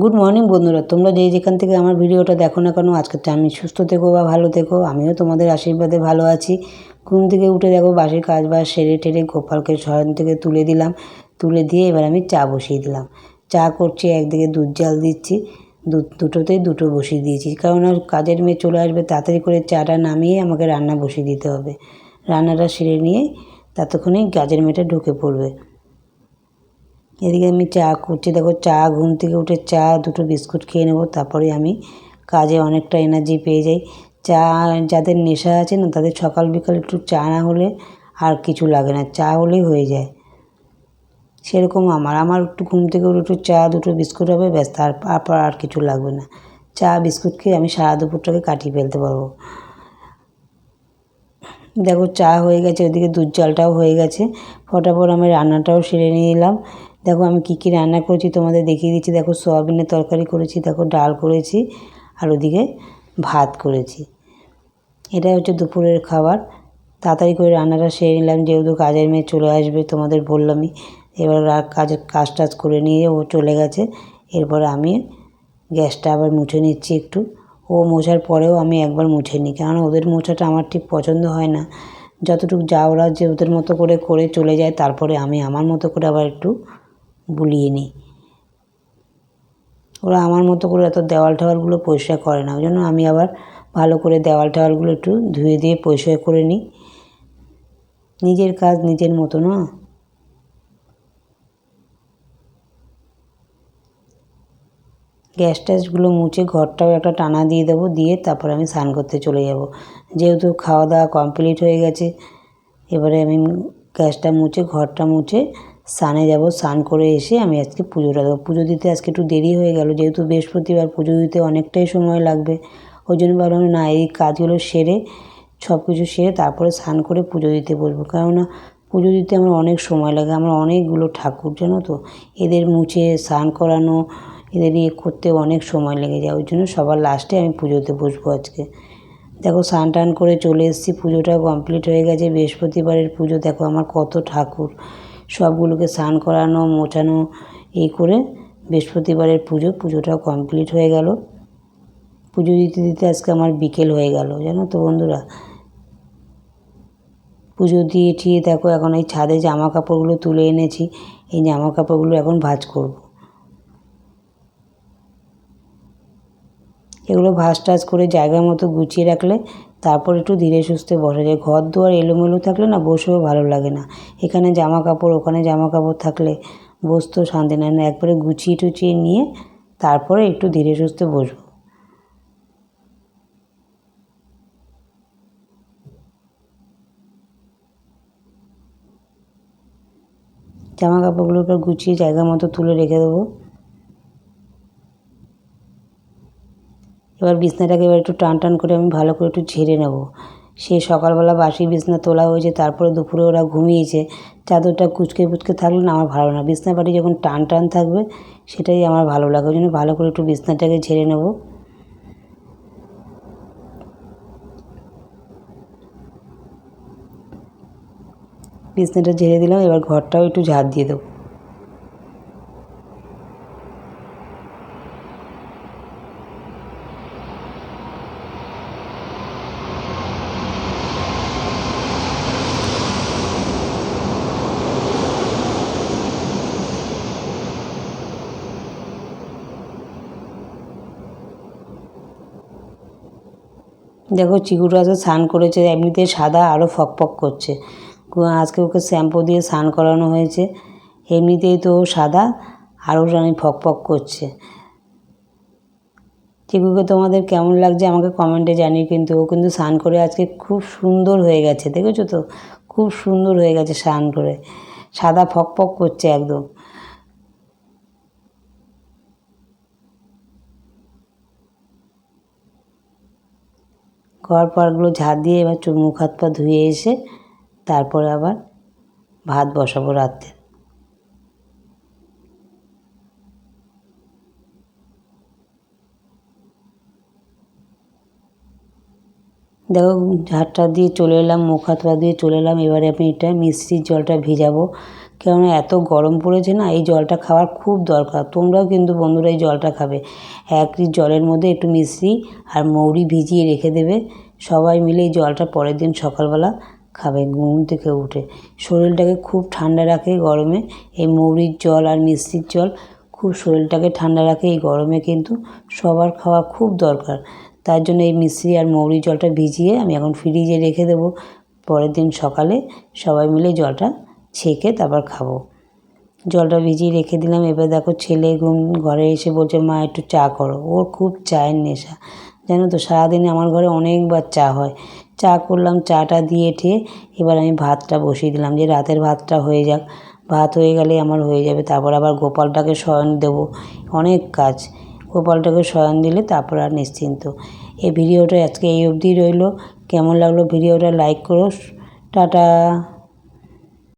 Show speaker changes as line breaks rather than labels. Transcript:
Good morning বন্ধুরা। তোমরা যে যেখান থেকে আমার ভিডিওটা দেখো না কেন, আজকে আমি সুস্থ থেকো বা ভালো থেকো, আমিও তোমাদের আশীর্বাদে ভালো আছি। ঘুম থেকে উঠে দেখো, বাসির কাজ বাজ সেরে টেরে গোপালকে শয়ন থেকে তুলে দিলাম। তুলে দিয়ে এবার আমি চা বসিয়ে দিলাম। চা করছি, একদিকে দুধ জাল দিচ্ছি, দুধ দুটোতেই দুটো বসিয়ে দিয়েছি। কারণ আর কাজের মেয়ে চলে আসবে, তাড়াতাড়ি করে চাটা নামিয়ে আমাকে রান্না বসিয়ে দিতে হবে। রান্নাটা সেরে নিয়ে ততক্ষণেই কাজের মেয়েটা ঢুকে পড়বে। এদিকে আমি চা করছি। দেখো চা, ঘুম থেকে উঠে চা, দুটো বিস্কুট খেয়ে নেব। তারপরে আমি কাজে অনেকটা এনার্জি পেয়ে যাই। চা যাদের নেশা আছে না, তাদের সকাল বিকাল একটু চা না হলে আর কিছু লাগে না। চা হলেই হয়ে যায়। সেরকম আমার। আমার একটু ঘুম থেকে উঠে একটু চা, দুটো বিস্কুট হবে, ব্যাস। তারপর আর কিছু লাগবে না। চা, বিস্কুট খেয়ে আমি সারা দুপুরটাকে কাটিয়ে ফেলতে পারব। দেখো চা হয়ে গেছে, ওইদিকে দুধ জলটাও হয়ে গেছে। ফটাফট আমি রান্নাটাও সেরে নিয়ে এলাম। দেখো আমি কী কী রান্না করেছি তোমাদের দেখিয়ে দিচ্ছি। দেখো সোয়াবিনের তরকারি করেছি, দেখো ডাল করেছি আর ওদিকে ভাত করেছি। এটা হচ্ছে দুপুরের খাবার। তাড়াতাড়ি করে রান্নাটা সেরে নিলাম, যেহেতু কাজের মেয়ে চলে আসবে তোমাদের বললামই। এবার কাজের কাজ টাজ করে নিয়ে ও চলে গেছে। এরপরে আমি গ্যাসটা আবার মুছে নিচ্ছি একটু। ও মোছার পরেও আমি একবার মুছে নিই কারণ ওদের মোছাটা আমার ঠিক পছন্দ হয় না। যতটুকু যা ওরা যে ওদের মতো করে করে চলে যায়, তারপরে আমি আমার মতো করে আবার একটু বুলিয়ে নিই। ওরা আমার মতো করে এত দেওয়াল টেওয়ালগুলো পরিষ্কার করে না। ওই জন্য আমি আবার ভালো করে দেওয়াল টেওয়ালগুলো একটু ধুয়ে দিয়ে পরিষ্কার করে নিই। নিজের কাজ নিজের মতো, না? গ্যাস ট্যাসগুলো মুছে ঘরটাও একটা টানা দিয়ে দেবো, দিয়ে তারপর আমি স্নান করতে চলে যাব। যেহেতু খাওয়া দাওয়া কমপ্লিট হয়ে গেছে, এবারে আমি গ্যাসটা মুছে, ঘরটা মুছে স্নানে যাব, স্নান করে এসে আমি আজকে পুজোটা দেবো। পুজো দিতে আজকে একটু দেরি হয়ে গেল, যেহেতু বৃহস্পতিবার পুজো দিতে অনেকটাই সময় লাগবে। ওই জন্য ভাবলাম না, এই কাজগুলো সেরে সব কিছু সেরে তারপরে স্নান করে পুজো দিতে বসবো। কেননা পুজো দিতে আমার অনেক সময় লাগে, আমার অনেকগুলো ঠাকুর, জানো তো? এদের মুছে স্নান করানো, এদের ইয়ে করতে অনেক সময় লেগে যায়। ওই জন্য সবার লাস্টে আমি পুজোতে বসবো আজকে। দেখো, স্নান টান করে চলে এসেছি, পুজোটা কমপ্লিট হয়ে গেছে, বৃহস্পতিবারের পুজো। দেখো আমার কত ঠাকুর। সবগুলোকে স্নান করানো, মোছানো, এই করে বৃহস্পতিবারের পুজো। পুজোটাও কমপ্লিট হয়ে গেল। পুজো দিতে দিতে আজকে আমার বিকেল হয়ে গেল, জানো তো বন্ধুরা। পুজো দিয়ে ঠিয়ে দেখো, এখন এই ছাদে জামা কাপড়গুলো তুলে এনেছি। এই জামা কাপড়গুলো এখন ভাজ করব। এগুলো ভাজ টাজ করে জায়গা মতো গুছিয়ে রাখলে তারপর একটু ধীরে সুস্থে বসা যায়। ঘর দুয়ার এলোমেলো থাকলে না বসেও ভালো লাগে না। এখানে জামা কাপড় ওখানে জামা কাপড় থাকলে বসতেও শান্তি নেয় না। একবারে গুছিয়ে টুচিয়ে নিয়ে তারপরে একটু ধীরে সুস্থে বসবো। জামা কাপড়গুলো গুছিয়ে জায়গা মতো তুলে রেখে দেবো। এবার বিছনাটাকে এবার একটু টান টান করে আমি ভালো করে একটু ঝেড়ে নেব। সে সকালবেলা বাসি বিছনা তোলা হয়েছে, তারপরে দুপুরে ওরা ঘুমিয়েছে। চাদরটা কুচকে কুচকে থাকলে না আমার ভালো না। বিছনা পাটি যখন টান টান থাকবে, সেটাই আমার ভালো লাগে। ওই জন্য ভালো করে একটু বিছনাটাকে ঝেড়ে নেব। বিছনাটা ঝেড়ে দিলাম, এবার ঘরটাও একটু ঝাড় দিয়ে দেবো। দেখো চিকুটা আজকে স্নান করেছে, এমনিতে সাদা আরও ফকফক করছে। আজকে ওকে শ্যাম্পু দিয়ে স্নান করানো হয়েছে, এমনিতেই তো সাদা আরও জানি ফকফক করছে। চিকুকে তোমাদের কেমন লাগছে আমাকে কমেন্টে জানিয়ে কিন্তু, ও কিন্তু স্নান করে আজকে খুব সুন্দর হয়ে গেছে, দেখেছ তো? খুব সুন্দর হয়ে গেছে স্নান করে। সাদা ফকফক করছে একদম। ঘর পাড়গুলো ঝাড় দিয়ে এবার চুল, মুখ, হাত, পা ধুয়ে এসে তারপরে আবার ভাত বসাবো রাত্রে। দেখো, ঝাড়টা দিয়ে চলে এলাম, মুখ হাত দিয়ে চলে এলাম। এবারে আমি এটা মিষ্টির জলটা ভিজাবো। কেননা এত গরম পড়েছে না, এই জলটা খাওয়ার খুব দরকার। তোমরাও কিন্তু বন্ধুরা এই জলটা খাবে। এক জলের মধ্যে একটু মিশ্রি আর মৌরি ভিজিয়ে রেখে দেবে। সবাই মিলে এই জলটা পরের দিন সকালবেলা খাবে, ঘুম থেকে উঠে। শরীরটাকে খুব ঠান্ডা রাখে গরমে। এই মৌরির জল আর মিষ্টির জল খুব শরীরটাকে ঠান্ডা রাখে এই গরমে কিন্তু সবার খাওয়া খুব দরকার। তার জন্য এই মিশ্রি আর মৌরি জলটা ভিজিয়ে আমি এখন ফ্রিজে রেখে দেবো। পরের দিন সকালে সবাই মিলে জলটা ছেঁকে তারপর খাব। জলটা ভিজিয়ে রেখে দিলাম। এবার দেখো ছেলে ঘুম ঘরে এসে বলছে, মা, একটু চা করো। ওর খুব চায়ের নেশা। জানো তো, সারাদিনে আমার ঘরে অনেকবার চা হয়। চা করলাম, চাটা দিয়ে ঠেয়ে এবার আমি ভাতটা বসিয়ে দিলাম যে রাতের ভাতটা হয়ে যাক। ভাত হয়ে গেলে আমার হয়ে যাবে। তারপর আবার গোপালটাকে শয়ন দেবো। অনেক কাজ। গোপালটাকে শয়ন দিলে তারপর আর নিশ্চিন্ত। এই ভিডিওটা আজকে এই অবধি রইল। কেমন লাগল ভিডিওটা লাইক করো। টাটা।